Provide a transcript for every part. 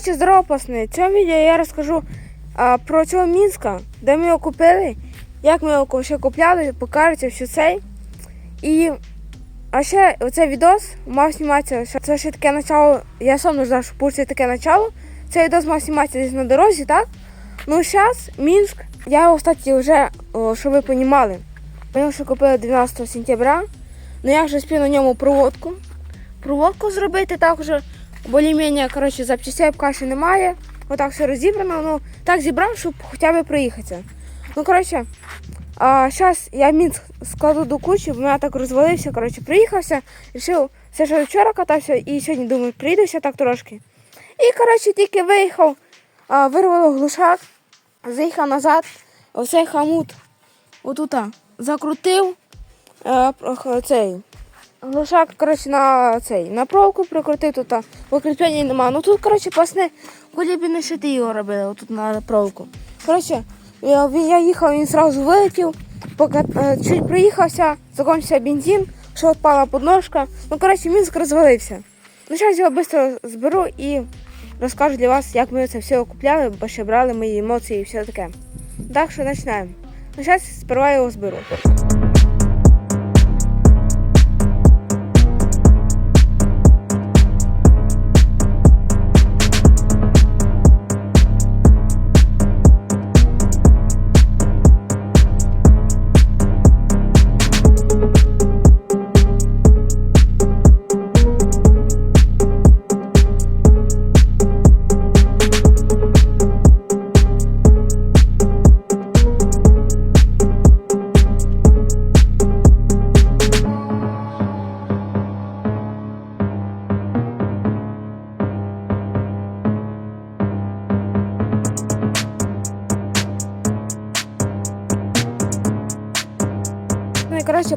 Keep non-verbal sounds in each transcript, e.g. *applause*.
Коротше, здорово, пацани. В цьому відео я розкажу а, про цього Мінська, де ми його купили, як ми його ще купляли, покажете все цей. І а ще оцей відос мав зніматися. Це ще таке начало. Я сам не знав, що буде таке начало. Цей відос мав зніматися десь на дорозі, так? Ну зараз Мінськ, я його, кстати, вже, щоб ви розуміли, ми його ще купили 12 сентября. Ну я вже спів на ньому проводку. Проводку зробити так більш-менш, коротше, запчастей що немає. Отак все розібрано. Ну, так зібрав, щоб хоча б проїхатися. Ну, коротше, а, зараз я Мінськ складу до кучі, бо мене так розвалився, коротше, приїхався, рішив, все, що вчора катався, і сьогодні, думаю, приїдуся так трошки. І, коротше, тільки виїхав, а, вирвало глушак, заїхав назад, оцей хамут отута закрутив, е, про- цей, Глушак, коротше, на цей, на проволоку прикрутив тут, покріплення нема. Ну тут, коротше, пасне, не шити його робили, отут на проволоку. Коротше, я, я їхав, він одразу вилетів, поки е, чуть проїхався, закінчився бензин, що відпала подножка. Ну, коротше, Мінськ розвалився. Ну, зараз його швидко зберу і розкажу для вас, як ми це все купляли, бо ще брали мої емоції і все таке. Так що починаємо. Ну, зараз сперва його зберу.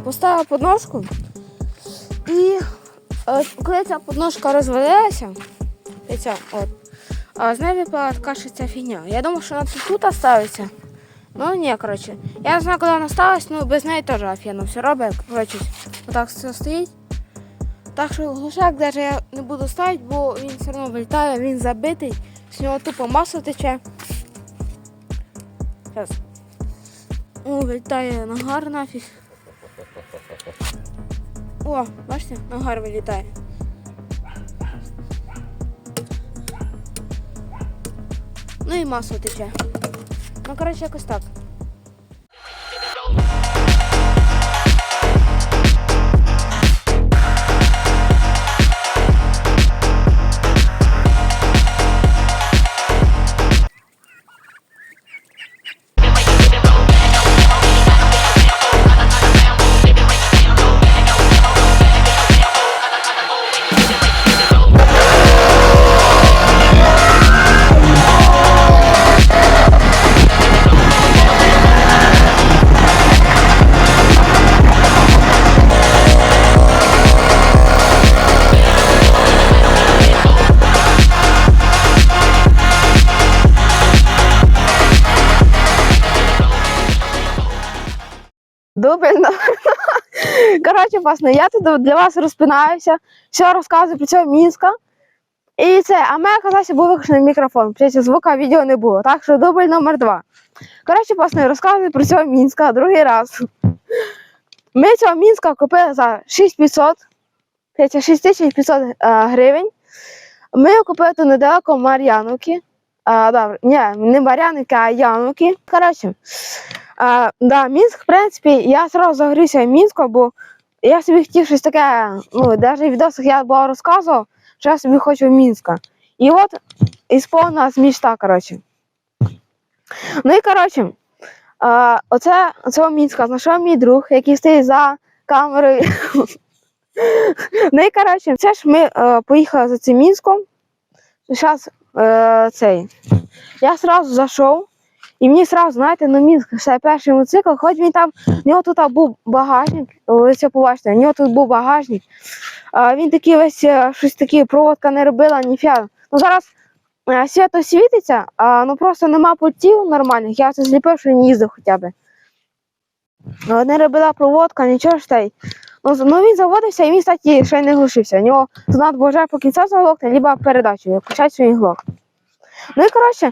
Поставила подножку. І е, коли ця подножка розвалилася, ця, от, а з неї випала така ще ця фігня. Я думав, що вона тут, ставиться. Ну ні, коротше. Я не знаю, коли вона сталася, ну без неї теж офігенно все робить. Коротше, отак все стоїть. Так що глушак навіть я не буду ставити, бо він все одно вилітає, він забитий, з нього тупо масло тече. Зараз. О, вилітає нагар нафіг. О, бачите, нагар вилітає. Ну і масло тече. Ну, коротше, якось так. Ну. Коротше, пасне, я тут для вас розпинаюся, все розказую про цього Мінська. І це, а в мене казався був виключений мікрофон, причому звука відео не було. Так що дубль номер два. Коротше, пасне, розказую про цього Мінська другий раз. Ми цього Мінська купили за 6500, 6500 е, гривень. Ми його купили тут недалеко Мар'яновки. А, добре, ні, не Мар'яновки, а Яновки. Коротше, а, да, Мінськ, в принципі, я одразу загорівся Мінськом, бо я собі хотів щось таке, ну, навіть в відосах я було розказував, що я собі хочу в Мінська. І от ісполнилась мечта, коротше. Ну і коротше, а, оце, цього Мінська знайшов мій друг, який стоїть за камерою. *laughs* ну і коротше, це ж ми е, поїхали за цим Мінськом. Зараз е, цей. Я одразу зайшов. І мені сразу, знаєте, ну Мінськ, це перший мотоцикл, хоч він там, в нього тут був багажник, ви це побачите, в нього тут був багажник. А, він такий весь е, щось таке, проводка не робила, ніфіга. Ну зараз е, свято світиться, а ну просто нема пультів нормальних, я це зліпив, що він їздив хоча б. Ну, Не робила проводка, нічого ж та й. Ну, ну він заводився і він, кстати, ще й не глушився. У нього треба боже по кінця заглохне, либо передачу, включати, що він глох. Ну і коротше,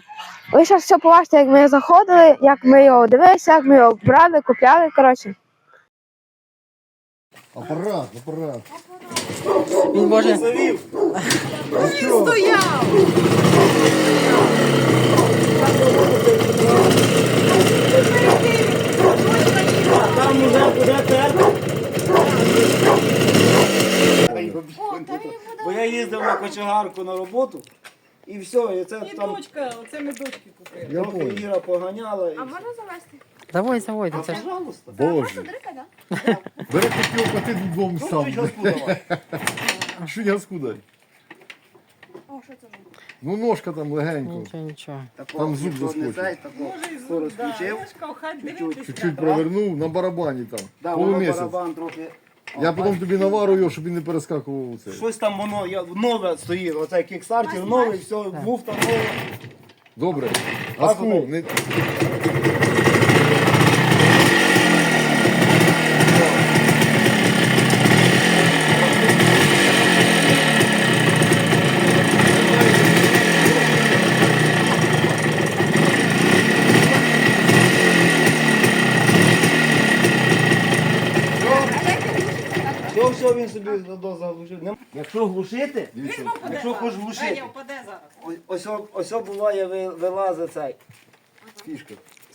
ви зараз все побачите, як ми заходили, як ми його дивилися, як ми його брали, купляли. Коротше. Апарат, апарат. Він може. Там уже буде терпи. Бо я їздив на кочегарку на роботу і все, і це І там дочка, оце ми дочки купили. Я трохи понял. Іра поганяла. І... можна завести? Заводь, заводь. Це ж Пожалуйста. Боже. *laughs* Бери копілку, а ти додому Ну, сам. тобі газку давай. *laughs* Що я скудай? О, що це? Ну ножка там легенько. нічого, нічого. Такого Там зуб ніхто не заскочив. цей, такого Може, і скорость зуб, да. включив. Дочка, хай Чуть-чуть. дивитися. Чуть-чуть провернув на барабані там. Да, воно Полумісяць. барабан трохи. Я потім тобі навару його, щоб він не перескакував у цей. Щось там воно, я, нове стоїть, оцей кікстартер новий, все, був там новий. Добре. Газку, не... Все, все, він собі задо- заглушив. Нем- Якщо глушити, Дивіться. якщо хочеш глушити, Федя впаде зараз. ось- ось, о- ось о буває ви- вилазить цей Фішка.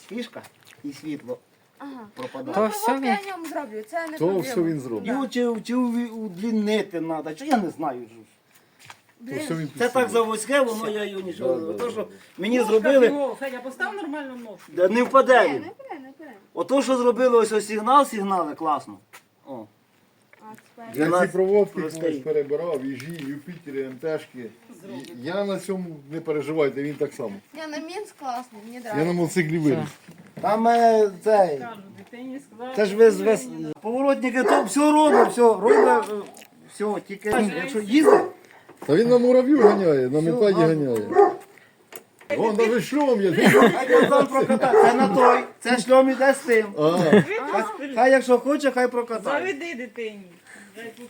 фішка і світло Ага. пропадає. То все він. я ньому зроблю, це не То все він зробить. Його чи, чи уві- удлінити треба, чи я не знаю. То все він Це так заводське, воно я його нічого То, що да. мені Ножка зробили, фігово. Федя, постав нормальну ножку. да не впаде він. Не бере, не бере. Ото, що зробили ось ось сигнал, сигнали класно. Я ці 12 проводки колись перебирав, їжі, Юпітери, МТшки. Я на цьому не переживайте, він так само. Я на Мінськ класний, мені Я на нравится. мотоциклі виріс. Там е, цей. Сказав. Це ж ви весь поворотники, то все робить, все робить, е, все, тільки якщо їздить, Та він на мурав'ю ганяє, на мопеді ганяє. Вон навіть шльом є. хай пацан прокатає. Це на той, це шльом іде з тим. А, хай якщо хоче, хай прокатає. Заведи дитині.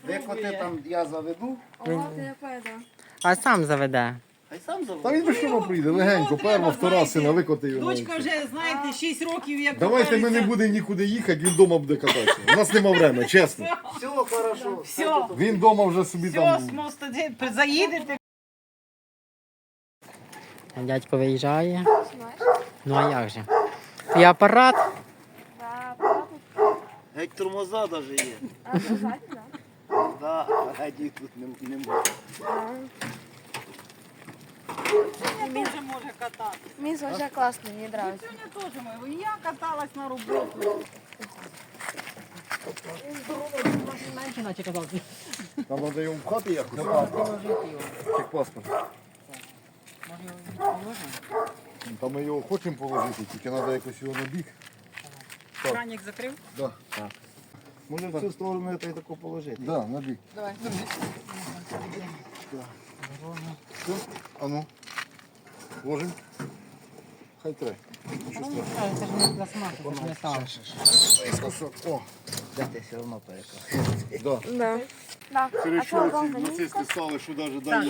Викоти там я заведу. А сам заведе. хай сам та заведе. він без шльома прийде, легенько, перва, втора сина, викоти його. Дочка вже, знаєте, 6 років як Давайте ми не будемо нікуди їхати, він вдома буде кататися. У нас нема времени, чесно. Все, хорошо. Все, Він вдома вже собі все, там. смост, заїдете. Дядько виїжджає. Ну а як же? І апарат. Да, папа. Геть тормоза навіть є. А, це да? Да, а геть тут не, немає. Він вже може катати. Мінськ вже класний, мені нравится. Сьогодні теж ми. Я каталась на роботу. Менше наче. Там треба його впхати якось. Як паспорт. Та ми його хочемо положити, тільки треба якось його на бік. Кранік закрив. Да, Може в цю сторону та й тако положити. да, на бік. Давай. Все, а ну. Ложим. Хай тре. Це ж не пластмаса, це ж метал. О, Дайте все одно да. Да. Да. Ці нацисти стали, що навіть? Да,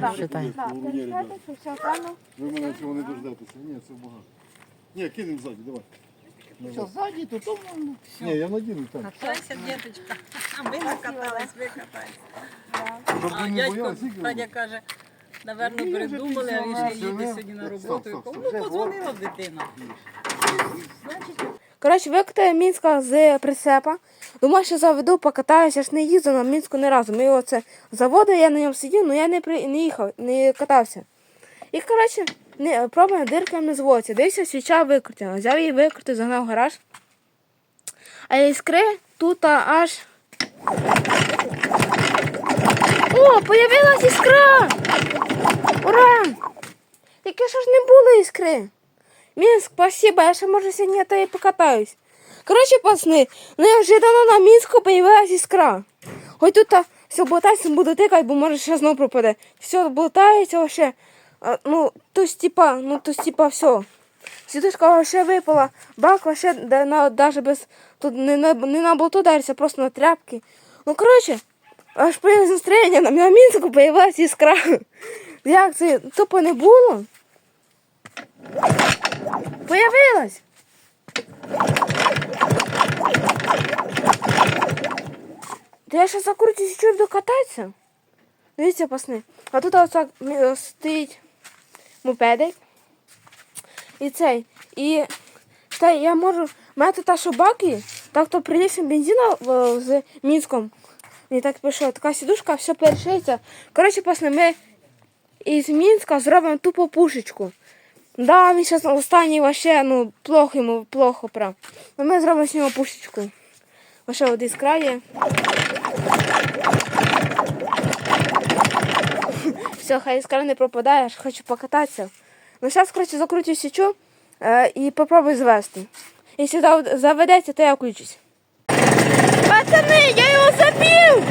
да, считай. Да, правильно. Ви мене цього не дождетеся. Ні, це багато. Ні, кинемо ззаді, давай. Що ззаді, то то можна. Ні, я надіну там. Катайся, діточка. А ми накатались, ви. Щоб А дядько воно? каже, напевно, передумали, а він ще їде сьогодні на роботу. Я кажу, Ну, подзвонила дитина. Коротше, викотаю Мінська з прицепа. Думаю, що заведу, покатаюся, ж не їздив на Мінську ні разу. Ми його це заводили, я на ньому сидів, але я не, при... не їхав, не катався. І, коротше, не, пробуємо дирка не зводиться. Дивився, свіча викрутила. Взяв її викрутив, загнав гараж. А іскри тут аж. О, появилась іскра! Ура! Тільки що ж не було іскри. Мінськ, спасибо, я ще може сьогодні та і покатаюсь. Коротше, пацани, неожиданно на Мінську появилась іскра. Хоч тут все болтається, буду тикати, бо може ще знову пропаде. Все болтається вообще. Ну, то есть, типа, ну, то есть, типа, все. Сідушка вообще випала, бак вообще да, на, даже без, тут не на, не на болту дариться, просто на тряпки. Ну, коротше, аж появилось настроєння, на, на Мінську появилась іскра. Як це тупо не було? Появилась. Та я ще закрутюсь, щоб докататися. Дивіться, пасни. А тут ось так стоїть мопедик. І цей. І та я можу мати та що баки, так то прилісим бензину в- з Мінськом. Мені так пише, така сідушка, все перешиться. Коротше, пасне, ми із Мінська зробимо тупо пушечку. Да, він зараз останній вообще, ну, плохо йому, плохо прям. Но ми зробимо з нього пушечку. Вообще от із краю. Все, хай іскра не пропадає, аж хочу покататися. Ну, зараз, коротше, закручу січу е, і попробую звести. Якщо заведеться, то я включусь. Пацани, я його забив!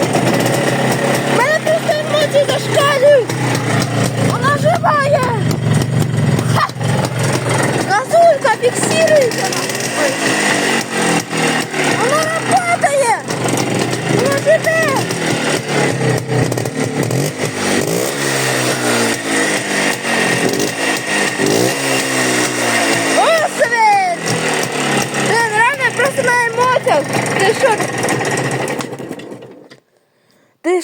У мене просто емоції зашкалюють! Вона живає! Ха! Газулька фіксирується! Ой. Вона работає! Вона живе! Господи! Блин, реально просто на емоціях! Ти що? Ти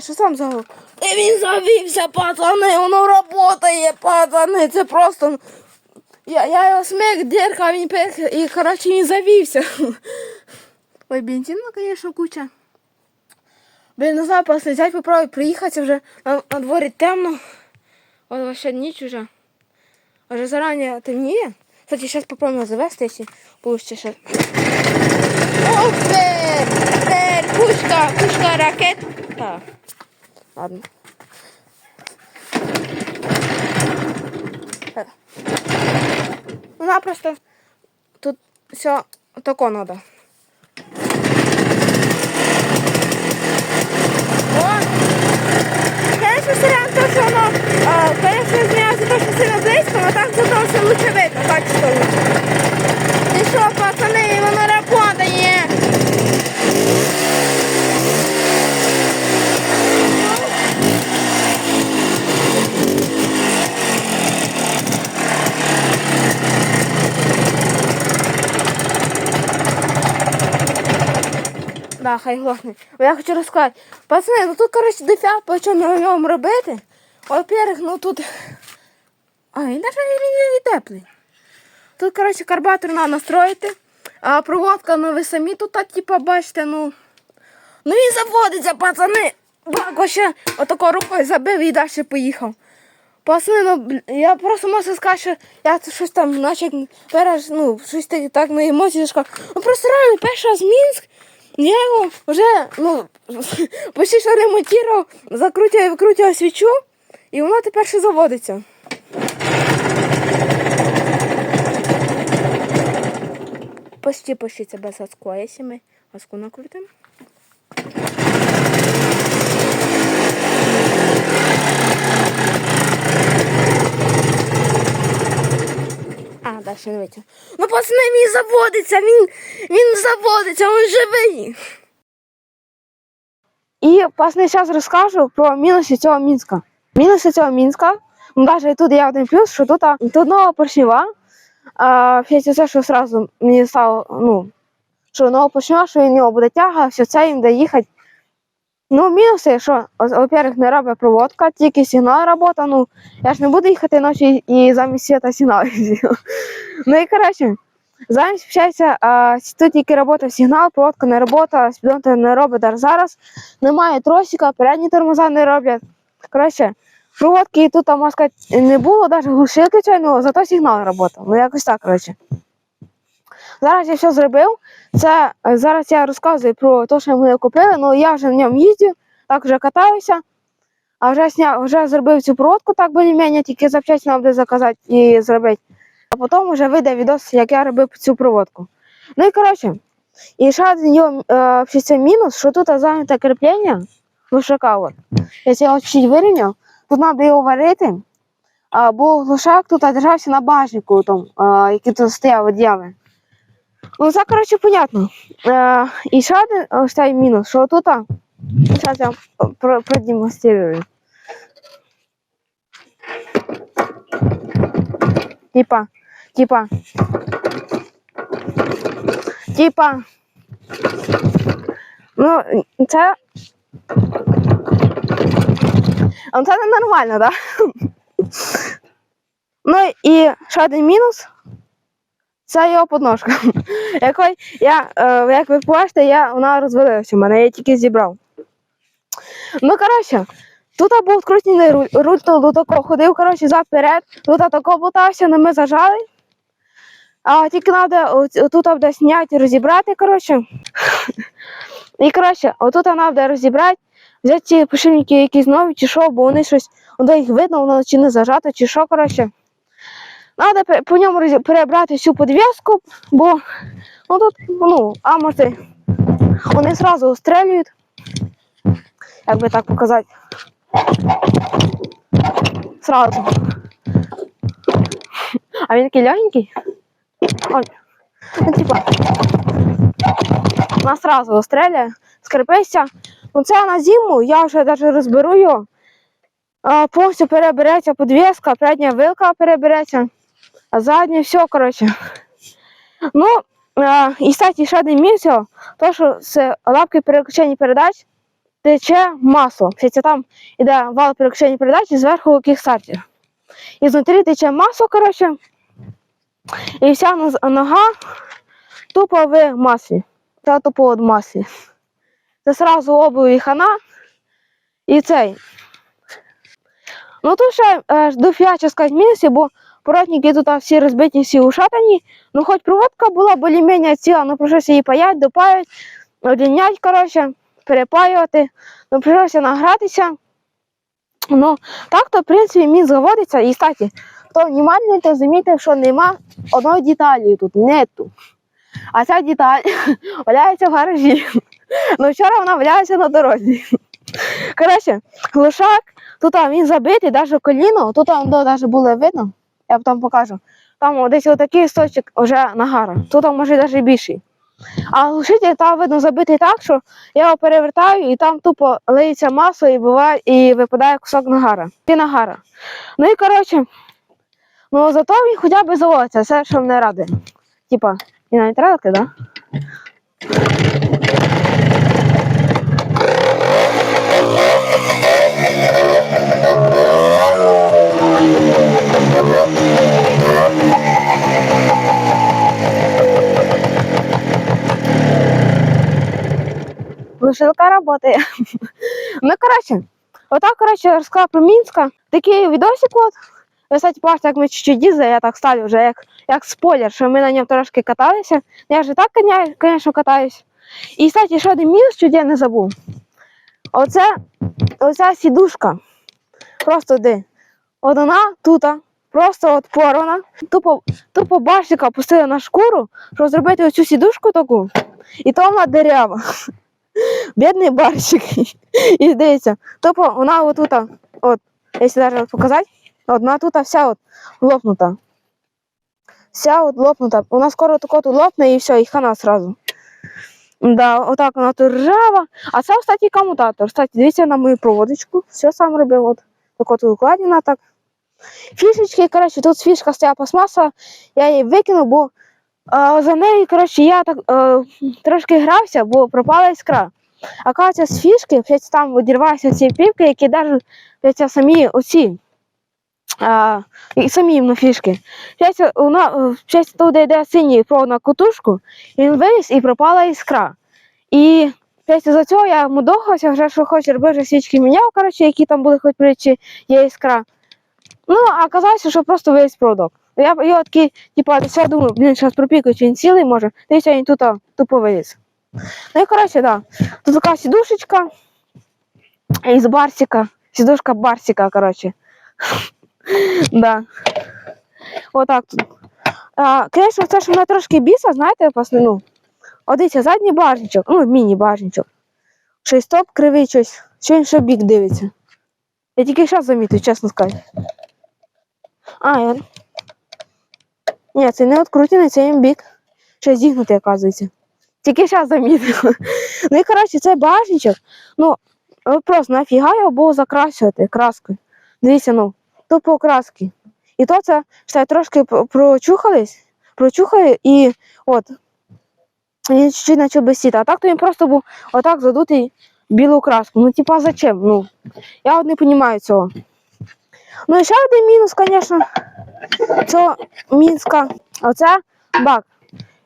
що, сам загуб? І він завівся, пацани, воно працює, пацани, це просто... Я, я його смик, дірка, він пих, і, коротше, він завівся. *laughs* Ой, бензину, звісно, куча. Блін, не знаю, просто взять попробуй приїхати вже на, на дворі темно. От вообще ніч уже. Уже заранее темніє. Кстати, сейчас попробуем завести, если получится сейчас. Ох! Ты, пушка, пушка, ракет. Так. Ладно. Так. Вона просто тут все тако надо. О! Конечно, сорян, то, что оно, а, конечно, за то, что сильно близко, но так зато все лучше видно, качество лучше. И что, пацаны, воно работает. Хай глохне. Бо Я хочу розказати. Пацани, ну тут, коротше, дофіга по чому робити. Во-первых, ну тут. А, він навіть не теплий. Тут, коротше, карбатор треба настроїти. А проводка, ну ви самі тут, так, типа, бачите, ну. Ну він заводиться, пацани. Бак ще отако рукою забив і далі поїхав. Пацани, ну я просто можу сказати, що я щось там, наче перш, ну, щось так, так на емоції. Ну просто реально перший раз Мінськ. Я його вже ну, *laughs* почти що ремонтував, закрутив, викрутив свічу, і воно тепер ще заводиться. Почти почти це без газку, якщо ми газку накрутимо. А, далі не витягну. Ну, пацани, він заводиться, він, він заводиться, він живий. І пацани, зараз розкажу про мінуси цього Мінська. Мінуси цього Мінська, ну, навіть тут є один плюс, що тут, тут нова поршнева. А, все це, що одразу мені стало, ну, що нова поршнева, що в нього буде тяга, все це він буде їхати. Ну, мінуси, що, во-первых, не робить проводка, тільки сигнал робота. Ну, я ж не буду їхати ночі і замість світа сигнал. Ну і коротше, замість вчаться, а, тут тільки робота сигнал, проводка не робота, спідонта не робить навіть зараз. Немає тросика, передні тормоза не роблять. Коротше, проводки тут, можна сказати, не було, навіть глушилки ну, зато сигнал робота. Ну якось так, коротше. Зараз я все зробив. Це е, зараз я розказую про те, що ми купили. Ну я вже в ньому їздю, так вже катаюся. А вже сня, вже зробив цю проводку, так більш-менш, тільки запчасті треба буде заказати і зробити. А потім вже вийде відос, як я робив цю проводку. Ну і коротше, і ще один його е, мінус, що тут зайняте кріплення глушака. От. Я його чуть вирівняв, тут треба його варити. А, бо глушак тут держався на бажнику, там, а, який тут стояв від. Ну, це, коротше, понятно. Е, і ще один ось цей мінус, що тут, зараз я вам про- продемонструю. Типа, типа. Типа. Ну, це. Ну, це ненормально, так? *laughs* Ну і ще один мінус. Це його подножка. *laughs* Якої я, е, як ви бачите, я, вона розвалилася в мене, я тільки зібрав. Ну, коротше, тут був скрутний руль, руль то такого ходив, коротше, зад вперед, тут тако болтався, але ми зажали. А тільки треба тут буде зняти, розібрати, коротше. *laughs* І коротше, отут треба буде розібрати, взяти ці пошивники якісь нові, чи що, бо вони щось, воно їх видно, воно чи не зажато, чи що, коротше. Треба по ньому перебрати всю подвіску, бо ну тут, ну, а може, вони одразу устрелюють. Як би так показати. Сразу. А він такий легенький. Ой. Ну, типа. Вона сразу стріляє, скрипиться. Ну це на зиму, я вже навіть розберу його. Повністю перебереться подвіска, передня вилка перебереться, а задня все, коротше. Ну, а, і кстати, ще один мінус то що з лапки переключення передач тече масло. Це там іде вал переключення передач і зверху кікстартер. І знутрі тече масло, коротше, і вся нога тупо в маслі. Та тупо в маслі. Це сразу обув і хана. І цей. Ну тут ще е, дофіяче сказати мінусів, бо поротники тут всі розбиті, всі ушатані. Ну хоч проводка була більш-менш ціла, ну прийшлося її паять, допаять, одінять, коротше, перепаювати. Ну прийшлося награтися. Ну, так то, в принципі, мін заводиться. І, кстати, хто внимательний, то замітив, що нема одної деталі тут, нету. А ця деталь *laughs* валяється в гаражі. Ну, вчора вона валяється на дорозі. Коротше, глушак, тут він забитий, навіть коліно, тут навіть було видно, я потім покажу. Там десь отакий сточок вже нагара, тут може навіть більший. А глушитель там видно забитий так, що я його перевертаю і там тупо лиється масло і буває, і випадає кусок нагара. Ти нагара. Ну і коротше, ну зато він хоча б заводиться, це що мене радує. Типа, і навіть радити, так? Да? Глушилка работає. ну, коротше, отак, коротше, розказала про Мінська. Такий відосик от. Ви, кстати, бачите, як ми чуть-чуть їздили, я так ставлю вже як, як спойлер, що ми на ньому трошки каталися. Я вже так, звісно, катаюсь. І, кстати, ще один мінус, чуть я не забув. Оце, оця сідушка. Просто де. От вона тут, просто от порвана. Тупо, тупо башика пустили на шкуру, щоб зробити оцю сідушку таку. І то вона дерева. Бідний барщик. І дивіться, тупо вона отут, от, якщо навіть показати, от вона тут вся от лопнута. Вся от лопнута. Вона скоро тако тут лопне і все, і хана сразу. Да, отак вона тут ржава. А це, кстати, комутатор. Кстати, дивіться на мою проводочку. Все сам робив. От так от укладена так. Фішечки, коротше, тут фішка стояла пластмаса, я її викинув, бо а, за нею, коротше, я так е, трошки грався, бо пропала іскра. А кажеться, з фішки, блядь, там відірвалися ці півки, які навіть самі оці. А, і самі на фішки. Блядь, вона, тут йде синій провод на кутушку, він виліз і пропала іскра. І після за цього я мудохався, вже що хоч робив, вже свічки міняв, коротше, які там були хоч притчі, є іскра. Ну, а оказалося, що просто весь проводок. Я, я такий, типа, я думаю, блін, зараз пропікаю, чи він цілий може. Дивіться, він тут тупо виліз. Ну і коротше, да. Тут така сідушечка із барсика. Сідушка барсика, коротше. *laughs* да. Отак тут. А, Звісно, це ж мене трошки біса, знаєте, ну. О, дивіться, задній бажничок, ну, міні-бажничок. Щось стоп кривий щось. Що він ще бік дивиться. Я тільки зараз замітив, чесно сказати. А, я... Ні, це не відкрутений, це їм бік. Ще зігнутий, оказується. Тільки зараз замітив. Ну і коротше, цей бажничок, ну, вопрос, нафіга його було закрашувати краскою. Дивіться, ну, тупо краски. І то це все трошки прочухались, прочухали і от. Він чуть-чуть почав блистіти. А так то він просто був отак задутий білу краску. Ну, типа, зачем? Ну, я от не розумію цього. Ну і ще один мінус, звісно, цього мінська. Оце бак.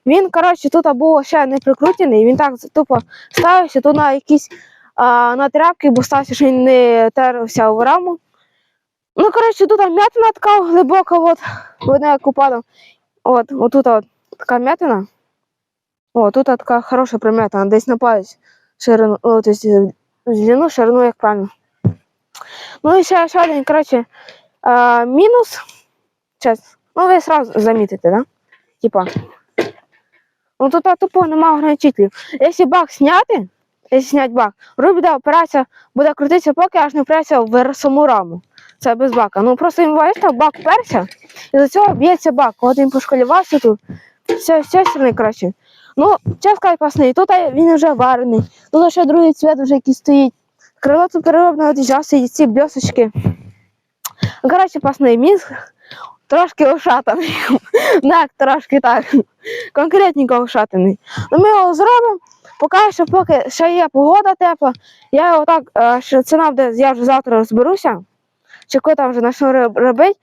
Він, коротше, тут був ще не прикрутений, він так тупо ставився тут на якісь а, на тряпки, бо стався, що він не терився в раму. Ну, коротше, тут м'ятина така глибока, от, видно, як упала. От, отут от така м'ятина. О, тут така хороша прим'ятина, десь на палець ширину, о, тобто длину, ширину, як правильно. Ну і ще, один, коротше, а, мінус. Сейчас. Ну, ви сразу замітите, да? Типа. Ну тут тупо нема ограничителів. Якщо бак зняти, якщо зняти бак, руль буде опиратися, буде крутитися, поки аж не впреться в саму раму. Це без бака. Ну просто він бачите, бак перся, і до цього б'ється бак. От він пошкалювався тут. Все, з цієї краще. Ну, чесно сказати, пасний, тут він вже варений, тут ще другий цвет вже який стоїть. Крило тут от зараз сидять ці бльосочки. Коротше, пасний мізк трошки ушатаний. Так, *laughs* трошки так. Конкретненько ушатаний. Ну, ми його зробимо. Поки що, поки ще є погода тепла, я його так, що ціна буде, я вже завтра розберуся, чи коли там вже почну роб- робити.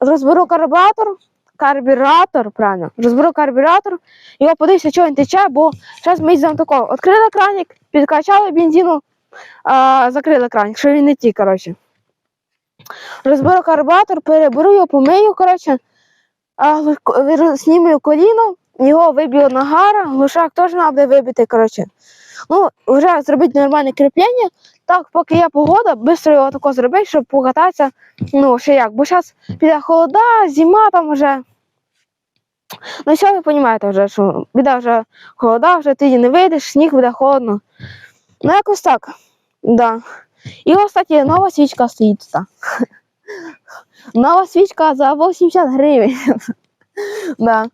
Розберу карбюратор, карбюратор, правильно, розберу карбюратор, його подивлюся, що він тече, бо зараз ми йдемо такого. Відкрили краник, підкачали бензину, а, закрили краник, що він не ті, коротше. Розберу карбюратор, переберу його, помию, коротше, знімлю коліно, його виб'ю нагара, глушак теж треба буде вибити, коротше. Ну, вже зробити нормальне кріплення, так, поки є погода, швидко його тако зробити, щоб покататися, ну, ще як, бо зараз піде холода, зима там вже. Ну, що ви розумієте вже, що піде вже холода, вже ти не вийдеш, сніг буде холодно. Ну, якось так. Да. І, ось, кстати, нова свічка стоїть тут. *laughs* Нова свічка за 80 гривень. *laughs* да.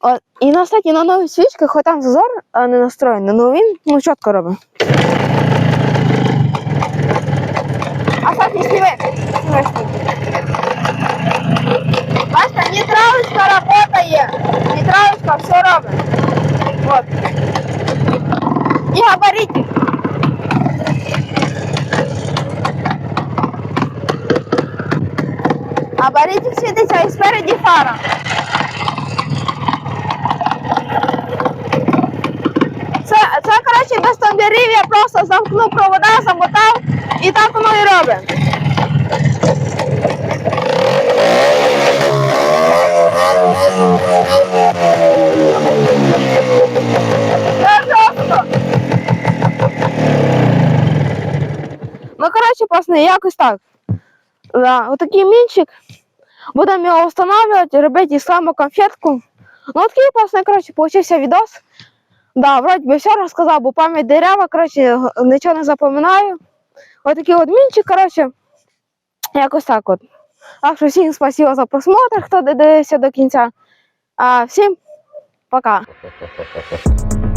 От, і на кстати, на новій свічці, хоч там зазор а, не настроєний, ну він ну, чітко робить. А кстати, сніми. Бачите, нейтралочка працює. Нейтралочка все робить. Вот. І габаритик. Габаритик світиться і спереді фара. Це, це коротше, без тандерів я просто замкнув провода, замотав і так воно і робить. Це жорстко. Коротше, пасне, якось так. Да, отакий мінчик. Будемо його встановлювати, робити ісламу конфетку. Ну, такий пасне, коротше, получився відос. Да, вроді би все розказав, бо пам'ять дерева, коротше, нічого не запам'ятаю. Отакий от мінчик, коротше, якось так от. Так що всім спасибо за просмотр, хто додивився до кінця. А всім пока. *laughs*